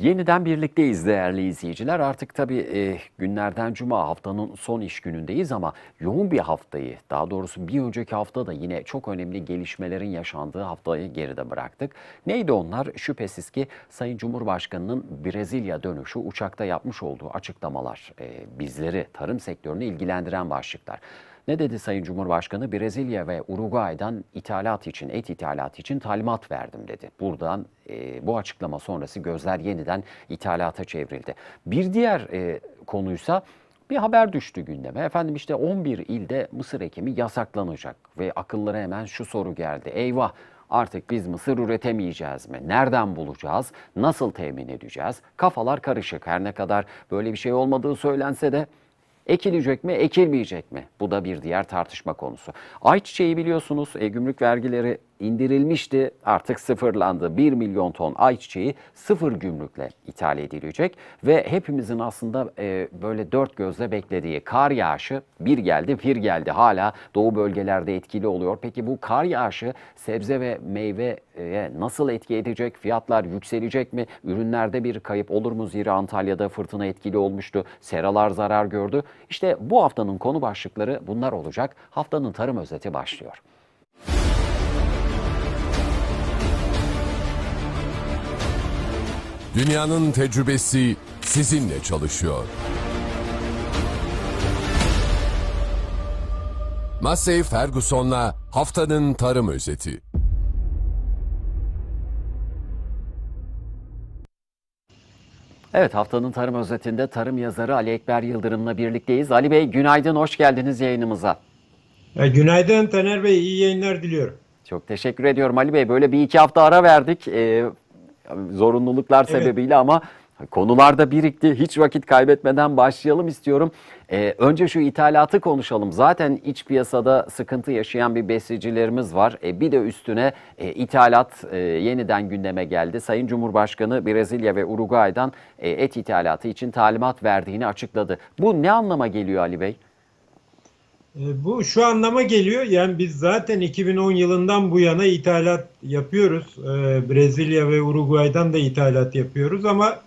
Yeniden birlikteyiz değerli izleyiciler. Artık tabii e, günlerden cuma haftanın son iş günündeyiz ama yoğun bir haftayı, daha doğrusu bir önceki hafta da yine çok önemli gelişmelerin yaşandığı haftayı geride bıraktık. Neydi onlar? Şüphesiz ki Sayın Cumhurbaşkanı'nın Brezilya dönüşü uçakta yapmış olduğu açıklamalar e, bizleri, tarım sektörünü ilgilendiren başlıklar. Ne dedi Sayın Cumhurbaşkanı? Brezilya ve Uruguay'dan ithalat için, et ithalatı için talimat verdim dedi. Buradan e, bu açıklama sonrası gözler yeniden ithalata çevrildi. Bir diğer e, konuysa bir haber düştü gündeme. Efendim işte 11 ilde mısır ekimi yasaklanacak ve akıllara hemen şu soru geldi. Eyvah artık biz mısır üretemeyeceğiz mi? Nereden bulacağız? Nasıl temin edeceğiz? Kafalar karışık. Her ne kadar böyle bir şey olmadığı söylense de Ekilecek mi, ekilmeyecek mi? Bu da bir diğer tartışma konusu. Ayçiçeği biliyorsunuz e, gümrük vergileri indirilmişti, artık sıfırlandı. 1 milyon ton ayçiçeği sıfır gümrükle ithal edilecek ve hepimizin aslında e, böyle dört gözle beklediği kar yağışı bir geldi, bir geldi. Hala doğu bölgelerde etkili oluyor. Peki bu kar yağışı sebze ve meyveye nasıl etki edecek? Fiyatlar yükselecek mi? Ürünlerde bir kayıp olur mu? Zira Antalya'da fırtına etkili olmuştu. Seralar zarar gördü. İşte bu haftanın konu başlıkları bunlar olacak. Haftanın tarım özeti başlıyor. Dünyanın tecrübesi sizinle çalışıyor. Massey Ferguson'la haftanın tarım özeti. Evet haftanın tarım özetinde tarım yazarı Ali Ekber Yıldırım'la birlikteyiz. Ali Bey günaydın, hoş geldiniz yayınımıza. E, Günaydın Taner Bey, iyi yayınlar diliyorum. Çok teşekkür ediyorum Ali Bey. Böyle bir iki hafta ara verdik ee, zorunluluklar Evet. sebebiyle ama konular da birikti. Hiç vakit kaybetmeden başlayalım istiyorum. Ee, önce şu ithalatı konuşalım. Zaten iç piyasada sıkıntı yaşayan bir besicilerimiz var. Ee, bir de üstüne e, ithalat e, yeniden gündeme geldi. Sayın Cumhurbaşkanı Brezilya ve Uruguay'dan e, et ithalatı için talimat verdiğini açıkladı. Bu ne anlama geliyor Ali Bey? E, Bu şu anlama geliyor. Yani biz zaten 2010 yılından bu yana ithalat yapıyoruz. E, Brezilya ve Uruguay'dan da ithalat yapıyoruz ama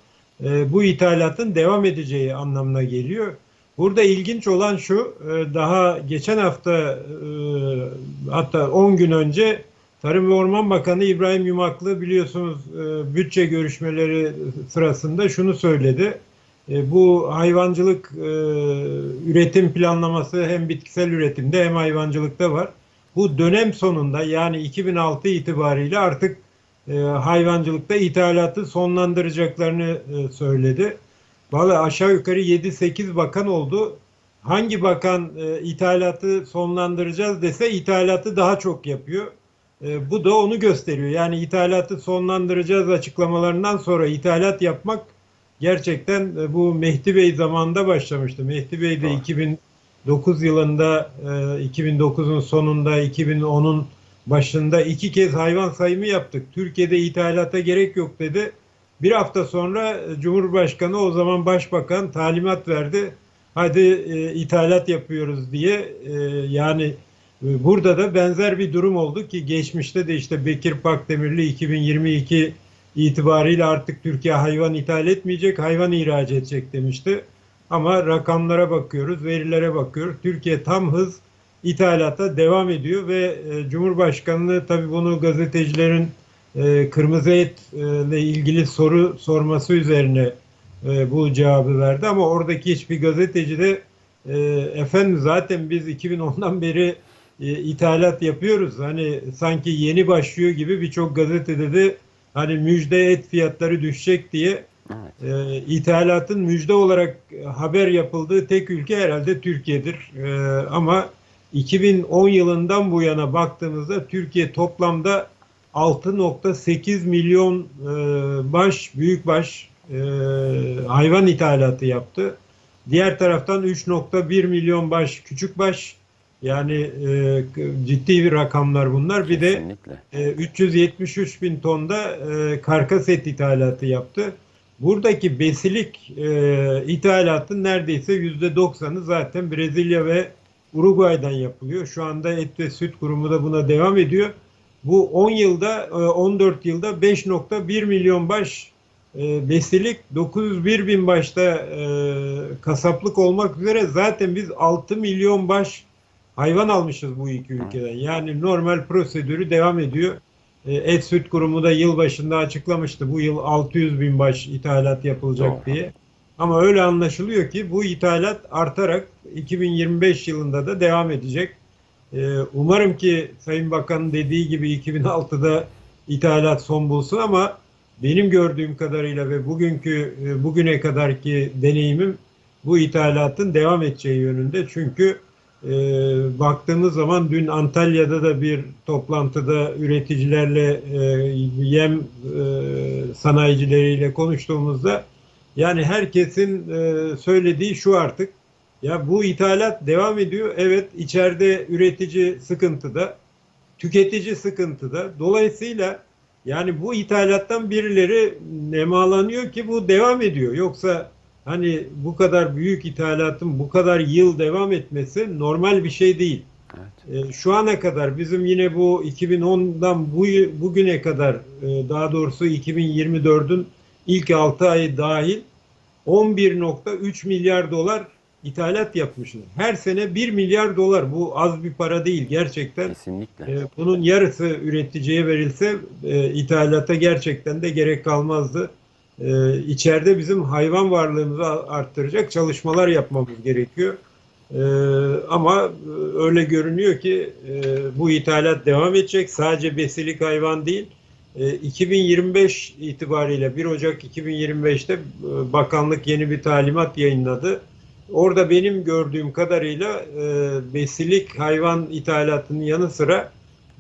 e, bu ithalatın devam edeceği anlamına geliyor. Burada ilginç olan şu, daha geçen hafta hatta 10 gün önce Tarım ve Orman Bakanı İbrahim Yumaklı biliyorsunuz bütçe görüşmeleri sırasında şunu söyledi. E, bu hayvancılık e, üretim planlaması hem bitkisel üretimde hem hayvancılıkta var. Bu dönem sonunda yani 2006 itibariyle artık e, hayvancılıkta ithalatı sonlandıracaklarını söyledi. Valla aşağı yukarı 7-8 bakan oldu. Hangi bakan ithalatı sonlandıracağız dese ithalatı daha çok yapıyor. Bu da onu gösteriyor. Yani ithalatı sonlandıracağız açıklamalarından sonra ithalat yapmak gerçekten e, bu Mehdi Bey zamanında başlamıştı. Mehdi Bey de Doğru. 2009 yılında, e, 2009'un sonunda, 2010'un başında iki kez hayvan sayımı yaptık. Türkiye'de ithalata gerek yok dedi. Bir hafta sonra e, Cumhurbaşkanı o zaman Başbakan talimat verdi. Hadi e, ithalat yapıyoruz diye. E, yani e, burada da benzer bir durum oldu ki geçmişte de işte Bekir Pakdemirli 2022 itibariyle artık Türkiye hayvan ithal etmeyecek, hayvan ihraç edecek demişti. Ama rakamlara bakıyoruz, verilere bakıyoruz. Türkiye tam hız ithalata devam ediyor ve e, Cumhurbaşkanlığı tabii bunu gazetecilerin e, kırmızı etle ilgili soru sorması üzerine e, bu cevabı verdi. Ama oradaki hiçbir gazeteci de e, efendim zaten biz 2010'dan beri ithalat yapıyoruz. Hani sanki yeni başlıyor gibi birçok gazetede de hani müjde et fiyatları düşecek diye Evet. e, ithalatın müjde olarak haber yapıldığı tek ülke herhalde Türkiye'dir. E, ama 2010 yılından bu yana baktığımızda Türkiye toplamda 6.8 milyon e, baş, büyükbaş e, hayvan ithalatı yaptı. Diğer taraftan 3.1 milyon baş, küçükbaş yani e, ciddi bir rakamlar bunlar. Bir de Kesinlikle. e, 373 bin tonda e, karkas et ithalatı yaptı. Buradaki besilik e, ithalatın neredeyse %90'ı zaten Brezilya ve Uruguay'dan yapılıyor. Şu anda Et ve Süt Kurumu da buna devam ediyor. Bu 10 yılda, e, 14 yılda 5.1 milyon baş e, besilik 901 bin başta e, kasaplık olmak üzere zaten biz 6 milyon baş hayvan almışız bu iki ülkeden. Yani normal prosedürü devam ediyor. E, Et Süt Kurumu da yıl başında açıklamıştı. Bu yıl 600 bin baş ithalat yapılacak Doğru. diye. Ama öyle anlaşılıyor ki bu ithalat artarak 2025 yılında da devam edecek. E, Umarım ki Sayın Bakan'ın dediği gibi 2006'da ithalat son bulsun ama benim gördüğüm kadarıyla ve bugünkü e, bugüne kadarki deneyimim bu ithalatın devam edeceği yönünde. Çünkü e, baktığımız zaman dün Antalya'da da bir toplantıda üreticilerle e, yem e, sanayicileriyle konuştuğumuzda yani herkesin e, söylediği şu artık ya bu ithalat devam ediyor. Evet içeride üretici sıkıntıda, tüketici sıkıntıda. Dolayısıyla yani bu ithalattan birileri nemalanıyor ki bu devam ediyor. Yoksa hani bu kadar büyük ithalatın bu kadar yıl devam etmesi normal bir şey değil. Evet. E, Şu ana kadar bizim yine bu 2010'dan bu bugüne kadar e, daha doğrusu 2024'ün ilk 6 ayı dahil 11.3 milyar dolar ithalat yapmışız. Her sene 1 milyar dolar bu az bir para değil gerçekten. Kesinlikle. E, Bunun yarısı üreticiye verilse e, ithalata gerçekten de gerek kalmazdı. E, içeride bizim hayvan varlığımızı arttıracak çalışmalar yapmamız gerekiyor. E, ama öyle görünüyor ki e, bu ithalat devam edecek. Sadece besilik hayvan değil. E, 2025 itibariyle 1 Ocak 2025'te e, bakanlık yeni bir talimat yayınladı. Orada benim gördüğüm kadarıyla e, besilik hayvan ithalatının yanı sıra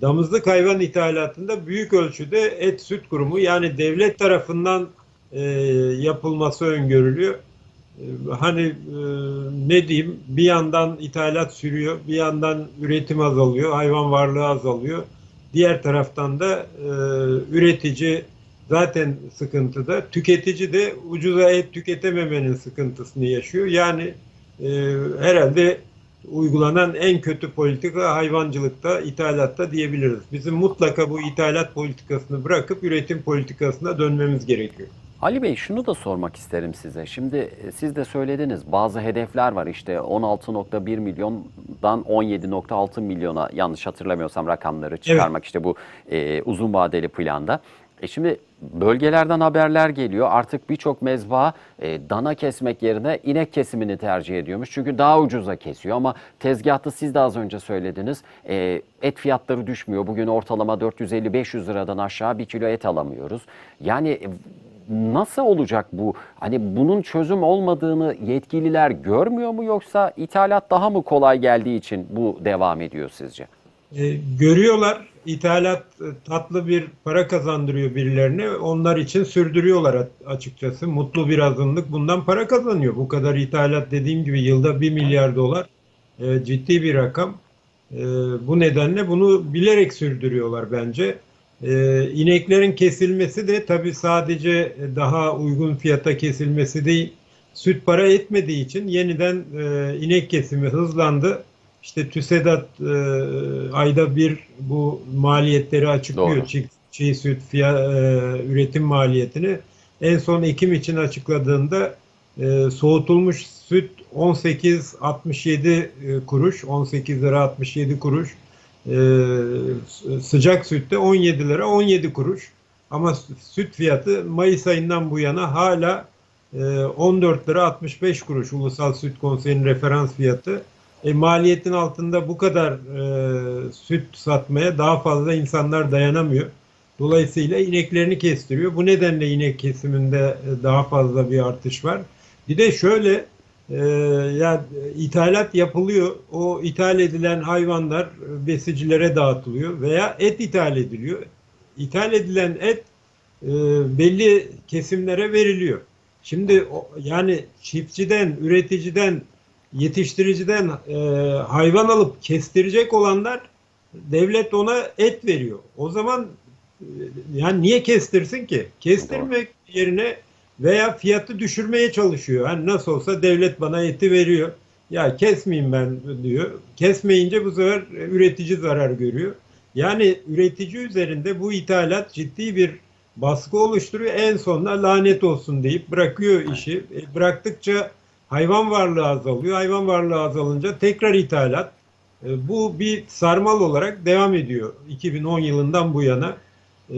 damızlık hayvan ithalatında büyük ölçüde et süt kurumu yani devlet tarafından e, yapılması öngörülüyor. E, hani e, ne diyeyim bir yandan ithalat sürüyor, bir yandan üretim azalıyor, hayvan varlığı azalıyor. Diğer taraftan da e, üretici zaten sıkıntıda, tüketici de ucuza et tüketememenin sıkıntısını yaşıyor. Yani e, herhalde uygulanan en kötü politika hayvancılıkta, ithalatta diyebiliriz. Bizim mutlaka bu ithalat politikasını bırakıp üretim politikasına dönmemiz gerekiyor. Ali Bey şunu da sormak isterim size. Şimdi e, siz de söylediniz bazı hedefler var işte 16.1 milyondan 17.6 milyona yanlış hatırlamıyorsam rakamları çıkarmak işte bu e, uzun vadeli planda. E şimdi bölgelerden haberler geliyor artık birçok mezba e, dana kesmek yerine inek kesimini tercih ediyormuş. Çünkü daha ucuza kesiyor ama tezgahta siz de az önce söylediniz e, et fiyatları düşmüyor. Bugün ortalama 450-500 liradan aşağı bir kilo et alamıyoruz. Yani Nasıl olacak bu? Hani bunun çözüm olmadığını yetkililer görmüyor mu yoksa ithalat daha mı kolay geldiği için bu devam ediyor sizce? E, görüyorlar ithalat e, tatlı bir para kazandırıyor birilerine. Onlar için sürdürüyorlar açıkçası. Mutlu bir azınlık bundan para kazanıyor. Bu kadar ithalat dediğim gibi yılda 1 milyar dolar e, ciddi bir rakam. E, bu nedenle bunu bilerek sürdürüyorlar bence. E, ineklerin kesilmesi de tabii sadece daha uygun fiyata kesilmesi değil. Süt para etmediği için yeniden e, inek kesimi hızlandı. İşte TÜSEDAT e, ayda bir bu maliyetleri açıklıyor. Doğru. Çiğ, çiğ süt fiya, e, üretim maliyetini. En son Ekim için açıkladığında e, soğutulmuş süt 18.67 e, kuruş, 18 lira 67 kuruş. E, s- sıcak sütte 17 lira 17 kuruş. Ama süt fiyatı Mayıs ayından bu yana hala e, 14 lira 65 kuruş Ulusal Süt Konseyi'nin referans fiyatı. E, maliyetin altında bu kadar e, süt satmaya daha fazla insanlar dayanamıyor. Dolayısıyla ineklerini kestiriyor. Bu nedenle inek kesiminde e, daha fazla bir artış var. Bir de şöyle e, ya ithalat yapılıyor. O ithal edilen hayvanlar besicilere dağıtılıyor veya et ithal ediliyor. İthal edilen et e, belli kesimlere veriliyor. Şimdi yani çiftçiden, üreticiden, yetiştiriciden e, hayvan alıp kestirecek olanlar devlet ona et veriyor. O zaman e, yani niye kestirsin ki? Kestirmek yerine veya fiyatı düşürmeye çalışıyor. Hani nasıl olsa devlet bana eti veriyor. Ya kesmeyeyim ben diyor. Kesmeyince bu sefer üretici zarar görüyor. Yani üretici üzerinde bu ithalat ciddi bir baskı oluşturuyor. En sonunda lanet olsun deyip bırakıyor işi. E, bıraktıkça hayvan varlığı azalıyor. Hayvan varlığı azalınca tekrar ithalat. E, bu bir sarmal olarak devam ediyor. 2010 yılından bu yana e,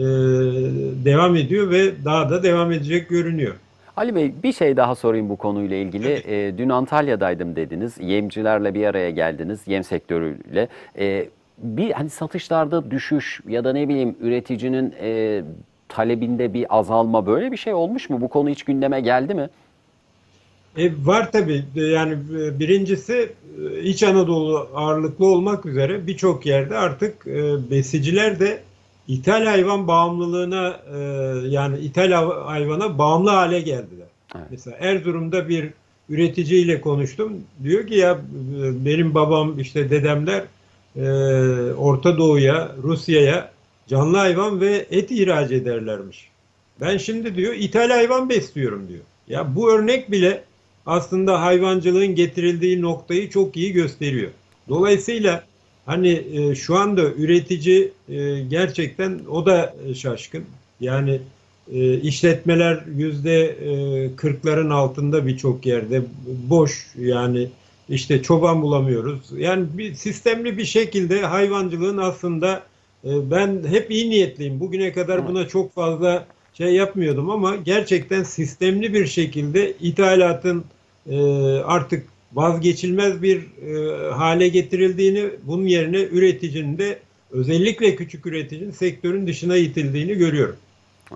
devam ediyor ve daha da devam edecek görünüyor. Ali Bey bir şey daha sorayım bu konuyla ilgili. Ee, dün Antalya'daydım dediniz. Yemcilerle bir araya geldiniz. Yem sektörüyle. Ee, bir hani satışlarda düşüş ya da ne bileyim üreticinin e, talebinde bir azalma böyle bir şey olmuş mu? Bu konu hiç gündeme geldi mi? E, var tabii. E, Yani e, birincisi e, İç Anadolu ağırlıklı olmak üzere birçok yerde artık e, besiciler de ithal hayvan bağımlılığına e, yani ithal hayvana bağımlı hale geldiler. Evet. Mesela Erzurum'da bir üreticiyle konuştum. Diyor ki ya benim babam işte dedemler e, Orta Doğu'ya, Rusya'ya canlı hayvan ve et ihraç ederlermiş. Ben şimdi diyor ithal hayvan besliyorum diyor. Ya bu örnek bile aslında hayvancılığın getirildiği noktayı çok iyi gösteriyor. Dolayısıyla hani e, şu anda üretici e, gerçekten o da e, şaşkın. Yani e, işletmeler yüzde e, kırkların altında birçok yerde boş yani işte çoban bulamıyoruz. Yani bir sistemli bir şekilde hayvancılığın aslında e, ben hep iyi niyetliyim. Bugüne kadar buna çok fazla şey yapmıyordum ama gerçekten sistemli bir şekilde ithalatın e, artık vazgeçilmez bir e, hale getirildiğini, bunun yerine üreticinin de özellikle küçük üreticinin sektörün dışına itildiğini görüyorum.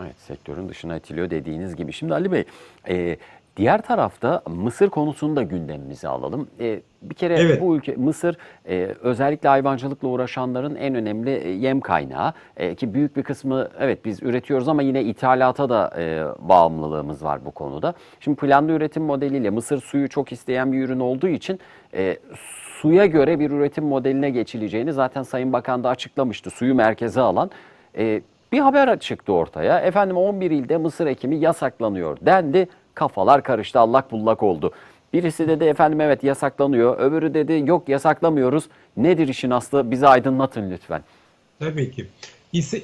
Evet sektörün dışına itiliyor dediğiniz gibi. Şimdi Ali Bey e, diğer tarafta Mısır konusunu da gündemimize alalım. E, bir kere Evet. bu ülke Mısır e, özellikle hayvancılıkla uğraşanların en önemli e, yem kaynağı. E, ki büyük bir kısmı evet biz üretiyoruz ama yine ithalata da e, bağımlılığımız var bu konuda. Şimdi planlı üretim modeliyle Mısır suyu çok isteyen bir ürün olduğu için e, suya göre bir üretim modeline geçileceğini zaten Sayın Bakan da açıklamıştı. Suyu merkeze alan. E, bir haber çıktı ortaya. Efendim 11 ilde mısır ekimi yasaklanıyor dendi. Kafalar karıştı allak bullak oldu. Birisi dedi efendim evet yasaklanıyor. Öbürü dedi yok yasaklamıyoruz. Nedir işin aslı bizi aydınlatın lütfen. Tabii ki.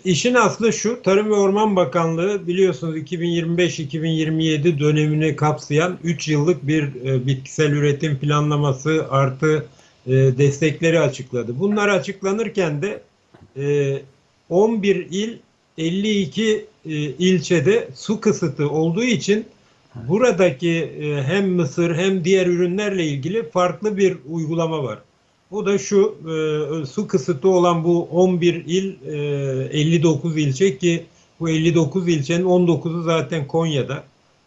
İşin aslı şu, Tarım ve Orman Bakanlığı biliyorsunuz 2025-2027 dönemini kapsayan 3 yıllık bir e, bitkisel üretim planlaması artı e, destekleri açıkladı. Bunlar açıklanırken de e, 11 il 52 e, ilçede su kısıtı olduğu için buradaki e, hem mısır hem diğer ürünlerle ilgili farklı bir uygulama var. O da şu e, su kısıtı olan bu 11 il e, 59 ilçe ki bu 59 ilçenin 19'u zaten Konya'da.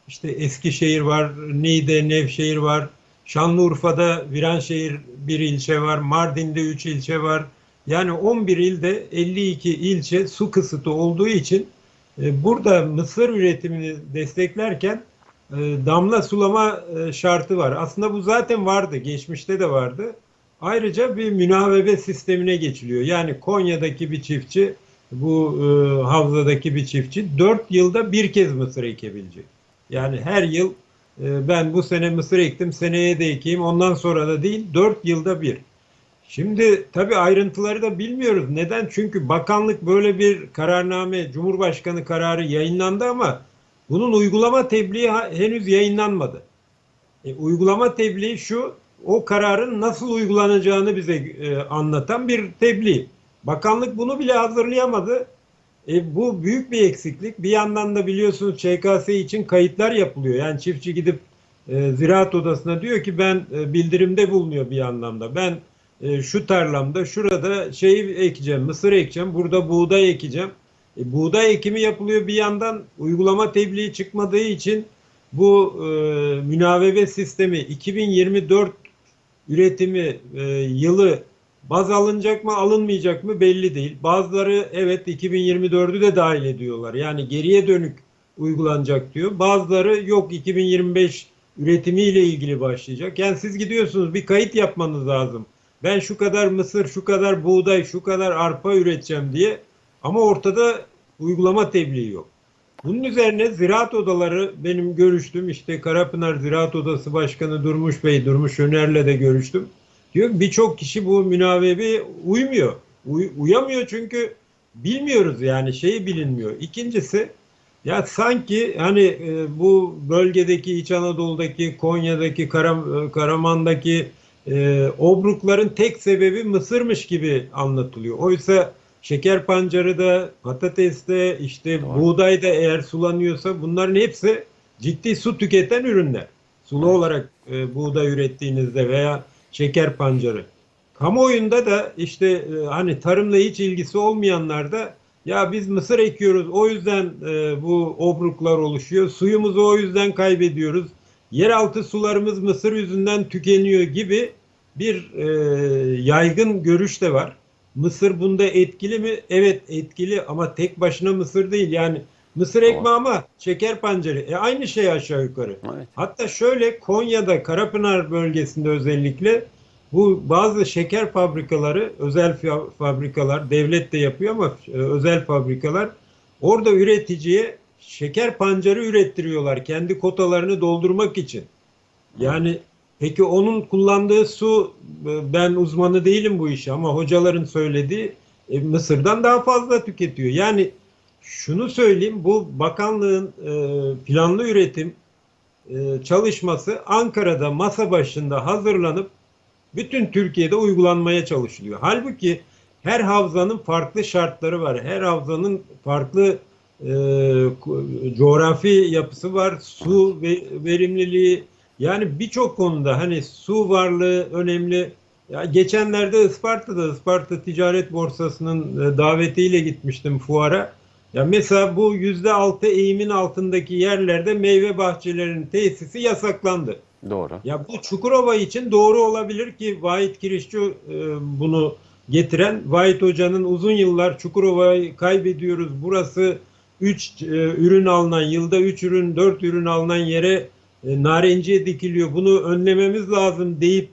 İşte Eskişehir var, Niğde, Nevşehir var. Şanlıurfa'da Viranşehir bir ilçe var. Mardin'de 3 ilçe var. Yani 11 ilde 52 ilçe su kısıtı olduğu için e, burada mısır üretimini desteklerken e, damla sulama e, şartı var. Aslında bu zaten vardı, geçmişte de vardı. Ayrıca bir münavebe sistemine geçiliyor. Yani Konya'daki bir çiftçi, bu e, havzadaki bir çiftçi 4 yılda bir kez mısır ekebilecek. Yani her yıl e, ben bu sene mısır ektim, seneye de ekeyim, ondan sonra da değil, 4 yılda bir. Şimdi tabii ayrıntıları da bilmiyoruz. Neden? Çünkü bakanlık böyle bir kararname, Cumhurbaşkanı kararı yayınlandı ama bunun uygulama tebliği henüz yayınlanmadı. E, uygulama tebliği şu, o kararın nasıl uygulanacağını bize e, anlatan bir tebliğ. Bakanlık bunu bile hazırlayamadı. E, bu büyük bir eksiklik. Bir yandan da biliyorsunuz ÇKS için kayıtlar yapılıyor. Yani çiftçi gidip e, ziraat odasına diyor ki ben e, bildirimde bulunuyor bir anlamda. Ben e, şu tarlamda şurada şey ekeceğim, mısır ekeceğim, burada buğday ekeceğim. E, buğday ekimi yapılıyor bir yandan uygulama tebliği çıkmadığı için bu e, münavebe sistemi 2024 üretimi e, yılı baz alınacak mı alınmayacak mı belli değil. Bazıları evet 2024'ü de dahil ediyorlar. Yani geriye dönük uygulanacak diyor. Bazıları yok 2025 üretimiyle ilgili başlayacak. Yani siz gidiyorsunuz bir kayıt yapmanız lazım. Ben şu kadar mısır, şu kadar buğday, şu kadar arpa üreteceğim diye ama ortada uygulama tebliği yok. Bunun üzerine ziraat odaları benim görüştüm. işte Karapınar Ziraat Odası Başkanı Durmuş Bey, Durmuş Öner'le de görüştüm. Diyor birçok kişi bu münavebe uymuyor. Uy- uyamıyor çünkü bilmiyoruz yani şeyi bilinmiyor. İkincisi Ya sanki hani e, bu bölgedeki İç Anadolu'daki, Konya'daki, Karam, e, Karaman'daki e, obrukların tek sebebi Mısırmış gibi anlatılıyor. Oysa şeker pancarı da, patates de, işte Doğru. buğday da eğer sulanıyorsa bunların hepsi ciddi su tüketen ürünler. Sulu olarak e, buğday ürettiğinizde veya şeker pancarı. Kamuoyunda da işte e, hani tarımla hiç ilgisi olmayanlar da ya biz mısır ekiyoruz o yüzden e, bu obruklar oluşuyor. Suyumuzu o yüzden kaybediyoruz. Yeraltı sularımız mısır yüzünden tükeniyor gibi bir e, yaygın görüş de var. Mısır bunda etkili mi? Evet etkili ama tek başına mısır değil. Yani mısır ekme ama şeker pancarı. E, aynı şey aşağı yukarı. Evet. Hatta şöyle Konya'da Karapınar bölgesinde özellikle bu bazı şeker fabrikaları, özel fa- fabrikalar, devlet de yapıyor ama e, özel fabrikalar orada üreticiye şeker pancarı ürettiriyorlar kendi kotalarını doldurmak için. Yani peki onun kullandığı su e, ben uzmanı değilim bu işe ama hocaların söylediği e, Mısır'dan daha fazla tüketiyor. Yani şunu söyleyeyim bu bakanlığın e, planlı üretim e, çalışması Ankara'da masa başında hazırlanıp bütün Türkiye'de uygulanmaya çalışılıyor. Halbuki her havzanın farklı şartları var. Her havzanın farklı e, coğrafi yapısı var. Su ve verimliliği yani birçok konuda hani su varlığı önemli. Ya geçenlerde Isparta'da Isparta Ticaret Borsası'nın e, davetiyle gitmiştim fuara. Ya mesela bu yüzde altı eğimin altındaki yerlerde meyve bahçelerinin tesisi yasaklandı. Doğru. Ya bu Çukurova için doğru olabilir ki Vahit Kirişçi e, bunu getiren Vahit Hoca'nın uzun yıllar Çukurova'yı kaybediyoruz. Burası 3 ürün alınan yılda 3 ürün 4 ürün alınan yere e, narenciye dikiliyor. Bunu önlememiz lazım deyip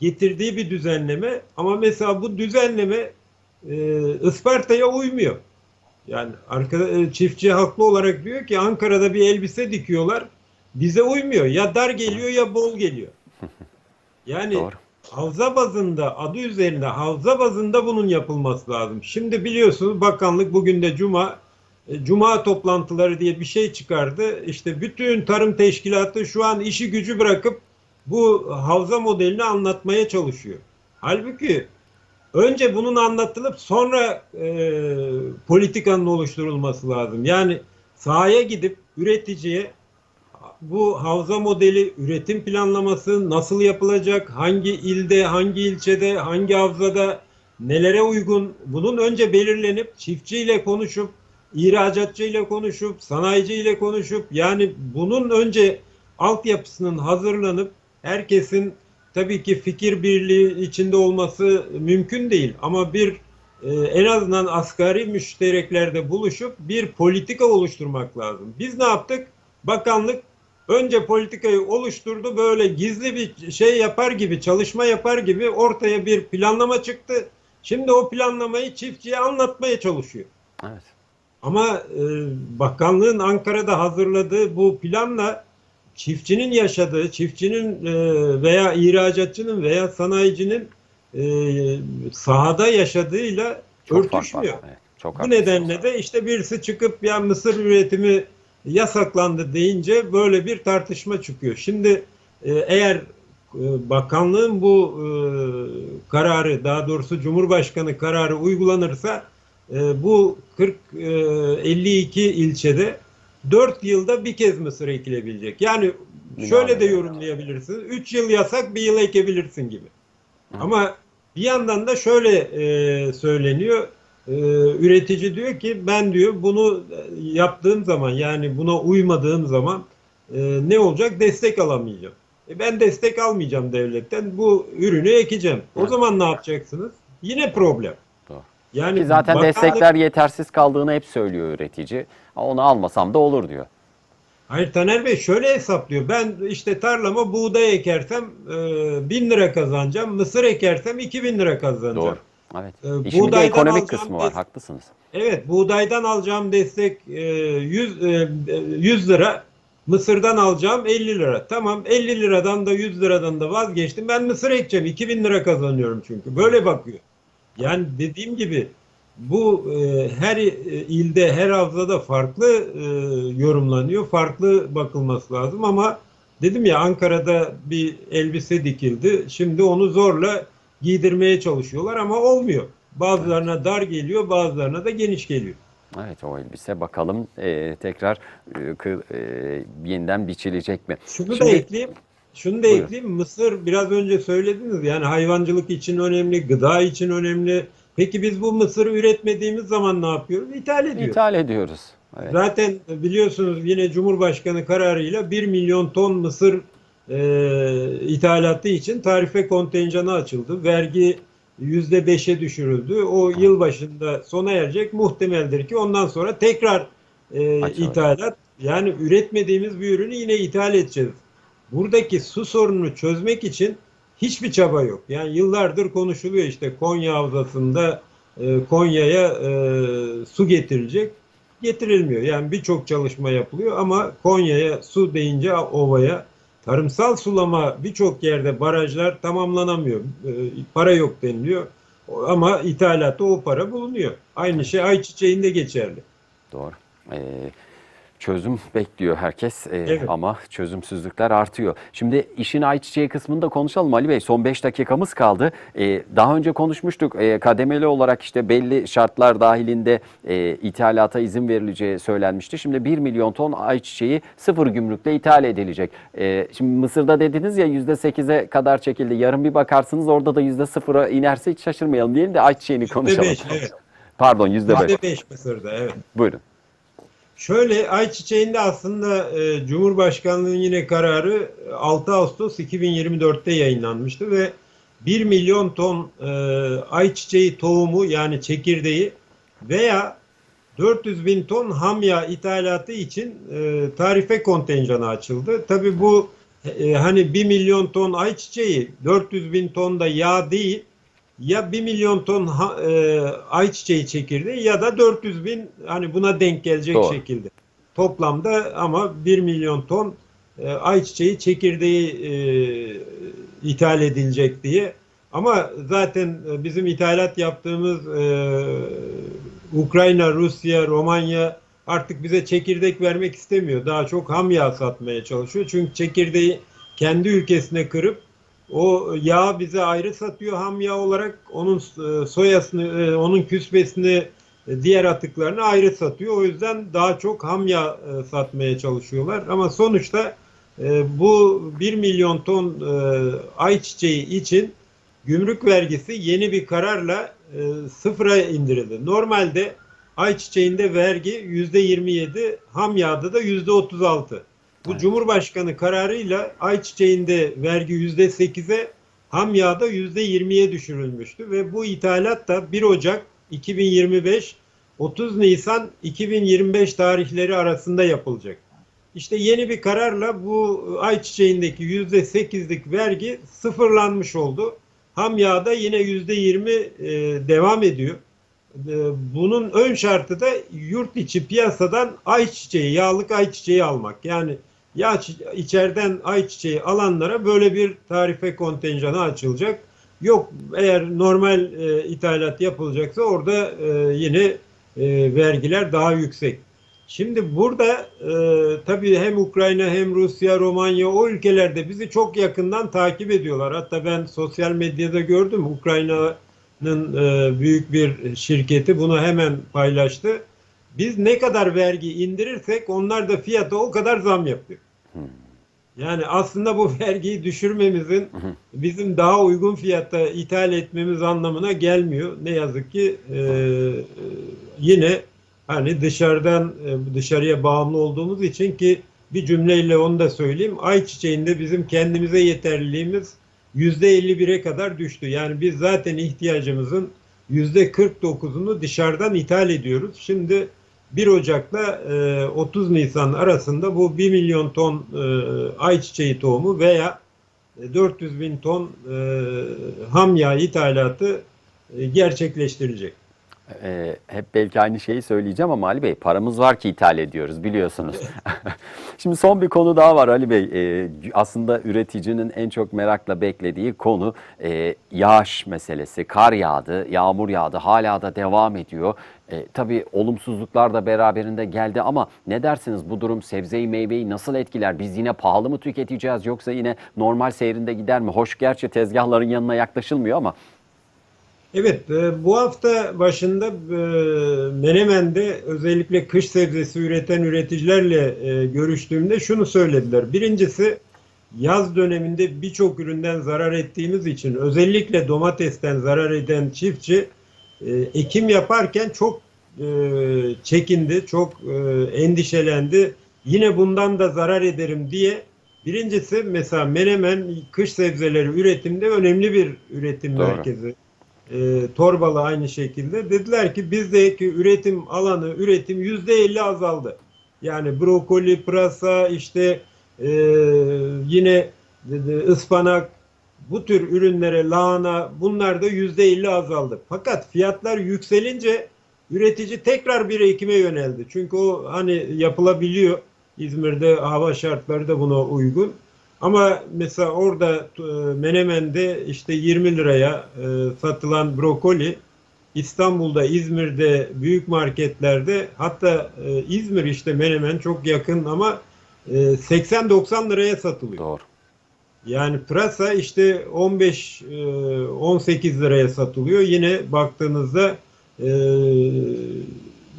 getirdiği bir düzenleme. Ama mesela bu düzenleme e, Isparta'ya uymuyor. Yani arkada, e, çiftçi haklı olarak diyor ki Ankara'da bir elbise dikiyorlar. Bize uymuyor. Ya dar geliyor ya bol geliyor. Yani Doğru. havza bazında adı üzerinde havza bazında bunun yapılması lazım. Şimdi biliyorsunuz bakanlık bugün de cuma cuma toplantıları diye bir şey çıkardı. İşte bütün tarım teşkilatı şu an işi gücü bırakıp bu havza modelini anlatmaya çalışıyor. Halbuki önce bunun anlatılıp sonra e, politikanın oluşturulması lazım. Yani sahaya gidip üreticiye bu havza modeli üretim planlaması nasıl yapılacak? Hangi ilde, hangi ilçede, hangi havzada nelere uygun? Bunun önce belirlenip çiftçiyle konuşup, ihracatçıyla konuşup, sanayiciyle konuşup yani bunun önce altyapısının hazırlanıp herkesin tabii ki fikir birliği içinde olması mümkün değil ama bir e, en azından asgari müştereklerde buluşup bir politika oluşturmak lazım. Biz ne yaptık? Bakanlık önce politikayı oluşturdu böyle gizli bir şey yapar gibi çalışma yapar gibi ortaya bir planlama çıktı. Şimdi o planlamayı çiftçiye anlatmaya çalışıyor. Evet. Ama e, bakanlığın Ankara'da hazırladığı bu planla çiftçinin yaşadığı, çiftçinin e, veya ihracatçının veya sanayicinin e, sahada yaşadığıyla Çok var. örtüşmüyor. Evet. Çok Bu nedenle de işte birisi çıkıp ya mısır üretimi yasaklandı deyince böyle bir tartışma çıkıyor. Şimdi e, eğer e, bakanlığın bu e, kararı daha doğrusu Cumhurbaşkanı kararı uygulanırsa e, bu 40 e, 52 ilçede 4 yılda bir kez mısır ekilebilecek. Yani şöyle de yorumlayabilirsiniz. 3 yıl yasak bir yıl ekebilirsin gibi. Ama bir yandan da şöyle e, söyleniyor. E, üretici diyor ki ben diyor bunu yaptığım zaman yani buna uymadığım zaman e, ne olacak? Destek alamayacağım. E, ben destek almayacağım devletten. Bu ürünü ekeceğim. O zaman ne yapacaksınız? Yine problem. Yani Ki zaten bakanlık- destekler yetersiz kaldığını hep söylüyor üretici. Onu almasam da olur diyor. Hayır Taner Bey şöyle hesaplıyor. Ben işte tarlama buğday ekersem e, 1000 lira kazanacağım. Mısır ekersem 2000 lira kazanacağım. Doğru. Evet. Ee, İşin de buğdaydan ekonomik kısmı var. Haklısınız. Evet buğdaydan alacağım destek e, 100, e, 100 lira. Mısırdan alacağım 50 lira. Tamam 50 liradan da 100 liradan da vazgeçtim. Ben mısır ekeceğim. 2000 lira kazanıyorum çünkü. Böyle bakıyor. Yani dediğim gibi bu e, her e, ilde, her havzada farklı e, yorumlanıyor, farklı bakılması lazım ama dedim ya Ankara'da bir elbise dikildi. Şimdi onu zorla giydirmeye çalışıyorlar ama olmuyor. Bazılarına dar geliyor, bazılarına da geniş geliyor. Evet o elbise bakalım e, tekrar e, e, yeniden biçilecek mi? Şunu da Şimdi- ekleyeyim. Şunu da Buyurun. ekleyeyim. Mısır biraz önce söylediniz. Yani hayvancılık için önemli, gıda için önemli. Peki biz bu mısırı üretmediğimiz zaman ne yapıyoruz? İthal ediyoruz. İthal ediyoruz. Evet. Zaten biliyorsunuz yine Cumhurbaşkanı kararıyla 1 milyon ton mısır e, ithalatı için tarife kontenjanı açıldı. Vergi %5'e düşürüldü. O yıl başında sona erecek. Muhtemeldir ki ondan sonra tekrar e, Açılacak. ithalat yani üretmediğimiz bir ürünü yine ithal edeceğiz. Buradaki su sorununu çözmek için hiçbir çaba yok. Yani yıllardır konuşuluyor işte Konya Havzası'nda e, Konya'ya e, su getirilecek getirilmiyor. Yani birçok çalışma yapılıyor ama Konya'ya su deyince ovaya tarımsal sulama birçok yerde barajlar tamamlanamıyor. Ee, para yok deniliyor. Ama ithalatta o para bulunuyor. Aynı şey ayçiçeğinde geçerli. Doğru. Ee, çözüm bekliyor herkes ee, Evet. ama çözümsüzlükler artıyor. Şimdi işin ayçiçeği kısmını da konuşalım Ali Bey. Son 5 dakikamız kaldı. Ee, daha önce konuşmuştuk. Ee, kademeli olarak işte belli şartlar dahilinde e, ithalata izin verileceği söylenmişti. Şimdi 1 milyon ton ayçiçeği sıfır gümrükle ithal edilecek. Ee, şimdi Mısır'da dediniz ya %8'e kadar çekildi. Yarın bir bakarsınız orada da %0'a inerse hiç şaşırmayalım diyelim de ayçiçeğini konuşalım. %5, evet. Pardon %5. %5 Mısır'da evet. Buyurun. Şöyle ayçiçeğinde aslında e, Cumhurbaşkanlığı'nın yine kararı 6 Ağustos 2024'te yayınlanmıştı ve 1 milyon ton e, ayçiçeği tohumu yani çekirdeği veya 400 bin ton hamya ithalatı için e, tarife kontenjanı açıldı. Tabii bu e, hani 1 milyon ton ayçiçeği 400 bin ton da yağ değil ya 1 milyon ton ha, e, ayçiçeği çekirdeği ya da 400 bin hani buna denk gelecek Doğru. şekilde. Toplamda ama 1 milyon ton e, ayçiçeği çekirdeği e, ithal edilecek diye. Ama zaten e, bizim ithalat yaptığımız e, Ukrayna, Rusya, Romanya artık bize çekirdek vermek istemiyor. Daha çok ham yağ satmaya çalışıyor. Çünkü çekirdeği kendi ülkesine kırıp o yağı bize ayrı satıyor ham yağ olarak. Onun e, soyasını, e, onun küsbesini, e, diğer atıklarını ayrı satıyor. O yüzden daha çok ham yağ satmaya çalışıyorlar. Ama sonuçta bu 1 milyon ton ayçiçeği için gümrük vergisi yeni bir kararla sıfıra indirildi. Normalde ayçiçeğinde vergi %27, ham yağda da %36. Bu Evet. Cumhurbaşkanı kararıyla ayçiçeğinde vergi %8'e, ham yağda %20'ye düşürülmüştü ve bu ithalat da 1 Ocak 2025 30 Nisan 2025 tarihleri arasında yapılacak. İşte yeni bir kararla bu ayçiçeğindeki %8'lik vergi sıfırlanmış oldu. Ham yağda yine %20 e, devam ediyor. E, bunun ön şartı da yurt içi piyasadan ayçiçeği, yağlık ayçiçeği almak. Yani çi- içeriden ayçiçeği alanlara böyle bir tarife kontenjanı açılacak. Yok eğer normal e, ithalat yapılacaksa orada e, yine e, vergiler daha yüksek. Şimdi burada e, tabii hem Ukrayna hem Rusya, Romanya o ülkelerde bizi çok yakından takip ediyorlar. Hatta ben sosyal medyada gördüm Ukrayna'nın e, büyük bir şirketi bunu hemen paylaştı. Biz ne kadar vergi indirirsek onlar da fiyata o kadar zam yapıyor. Yani aslında bu vergiyi düşürmemizin bizim daha uygun fiyatta ithal etmemiz anlamına gelmiyor. Ne yazık ki e, e, yine hani dışarıdan e, dışarıya bağımlı olduğumuz için ki bir cümleyle onu da söyleyeyim. Ayçiçeğinde bizim kendimize yeterliliğimiz %51'e kadar düştü. Yani biz zaten ihtiyacımızın %49'unu dışarıdan ithal ediyoruz. Şimdi 1 Ocak'la e, 30 Nisan arasında bu 1 milyon ton e, ayçiçeği tohumu veya e, 400 bin ton e, ham yağ ithalatı e, gerçekleştirilecek. Ee, hep belki aynı şeyi söyleyeceğim ama Ali Bey paramız var ki ithal ediyoruz biliyorsunuz. Şimdi son bir konu daha var Ali Bey. Ee, aslında üreticinin en çok merakla beklediği konu e, yağış meselesi. Kar yağdı, yağmur yağdı, hala da devam ediyor. E, tabii olumsuzluklar da beraberinde geldi ama ne dersiniz bu durum sebzeyi meyveyi nasıl etkiler? Biz yine pahalı mı tüketeceğiz yoksa yine normal seyrinde gider mi? Hoş gerçi tezgahların yanına yaklaşılmıyor ama Evet, e, bu hafta başında e, Menemen'de özellikle kış sebzesi üreten üreticilerle e, görüştüğümde şunu söylediler. Birincisi yaz döneminde birçok üründen zarar ettiğimiz için özellikle domatesten zarar eden çiftçi ekim yaparken çok çekindi, çok endişelendi. Yine bundan da zarar ederim diye. Birincisi mesela Menemen kış sebzeleri üretimde önemli bir üretim Doğru. merkezi e, Torbalı aynı şekilde dediler ki bizdeki üretim alanı üretim yüzde elli azaldı. Yani brokoli, pırasa işte e, yine dedi, ıspanak bu tür ürünlere lahana bunlar da yüzde elli azaldı. Fakat fiyatlar yükselince üretici tekrar bir ekime yöneldi. Çünkü o hani yapılabiliyor. İzmir'de hava şartları da buna uygun. Ama mesela orada e, Menemen'de işte 20 liraya e, satılan brokoli İstanbul'da, İzmir'de büyük marketlerde hatta e, İzmir işte Menemen çok yakın ama e, 80-90 liraya satılıyor. doğru. Yani pırasa işte 15 e, 18 liraya satılıyor. Yine baktığınızda e,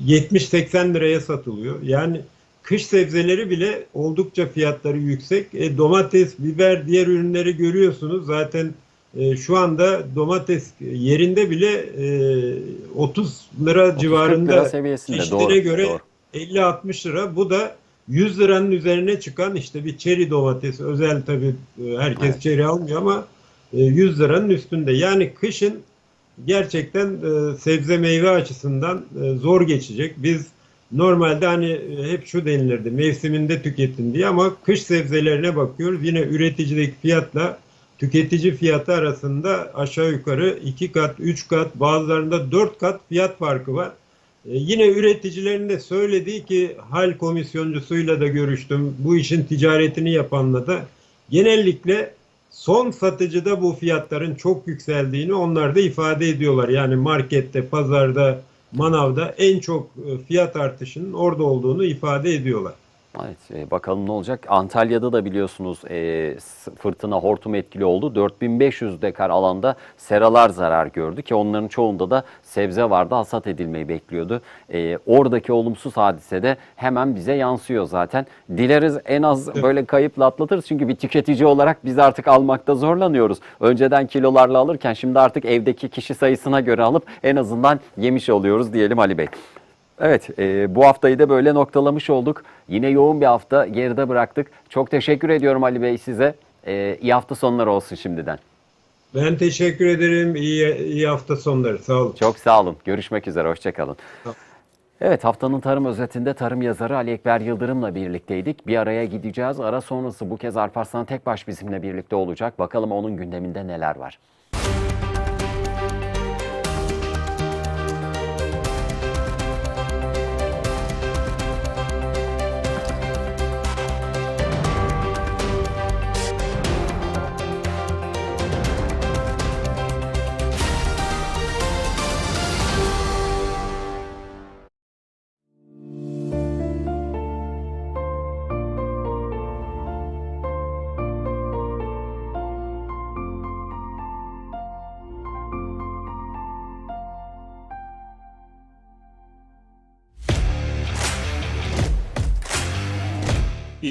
70-80 liraya satılıyor. Yani kış sebzeleri bile oldukça fiyatları yüksek. E, domates, biber, diğer ürünleri görüyorsunuz. Zaten e, şu anda domates yerinde bile e, 30 lira 30-40 civarında lira seviyesinde çeşidine doğru. göre doğru. 50-60 lira. Bu da 100 liranın üzerine çıkan işte bir çeri domates. Özel tabii e, herkes Evet. çeri almıyor ama e, 100 liranın üstünde. Yani kışın gerçekten e, sebze meyve açısından e, zor geçecek. Biz normalde hani e, hep şu denilirdi mevsiminde tüketin diye ama kış sebzelerine bakıyoruz. Yine üreticideki fiyatla tüketici fiyatı arasında aşağı yukarı 2 kat, 3 kat bazılarında 4 kat fiyat farkı var. E, Yine üreticilerin de söylediği ki hal komisyoncusuyla da görüştüm. Bu işin ticaretini yapanla da genellikle son satıcıda bu fiyatların çok yükseldiğini onlar da ifade ediyorlar. Yani markette, pazarda, manavda en çok e, fiyat artışının orada olduğunu ifade ediyorlar. Evet, e, bakalım ne olacak. Antalya'da da biliyorsunuz e, fırtına hortum etkili oldu. 4500 dekar alanda seralar zarar gördü ki onların çoğunda da sebze vardı hasat edilmeyi bekliyordu. E, oradaki olumsuz hadise de hemen bize yansıyor zaten. Dileriz en az böyle kayıpla atlatırız çünkü bir tüketici olarak biz artık almakta zorlanıyoruz. Önceden kilolarla alırken şimdi artık evdeki kişi sayısına göre alıp en azından yemiş oluyoruz diyelim Ali Bey. Evet, e, bu haftayı da böyle noktalamış olduk. Yine yoğun bir hafta geride bıraktık. Çok teşekkür ediyorum Ali Bey size. E, iyi hafta sonları olsun şimdiden. Ben teşekkür ederim. İyi, iyi hafta sonları. Sağ olun. Çok sağ olun. Görüşmek üzere. Hoşçakalın. Tamam. Evet haftanın tarım özetinde tarım yazarı Ali Ekber Yıldırım'la birlikteydik. Bir araya gideceğiz. Ara sonrası bu kez Alparslan Tekbaş bizimle birlikte olacak. Bakalım onun gündeminde neler var.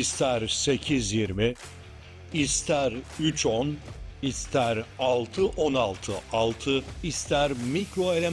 İster 8.20, ister 3.10, ister 6.16.6, ister mikro element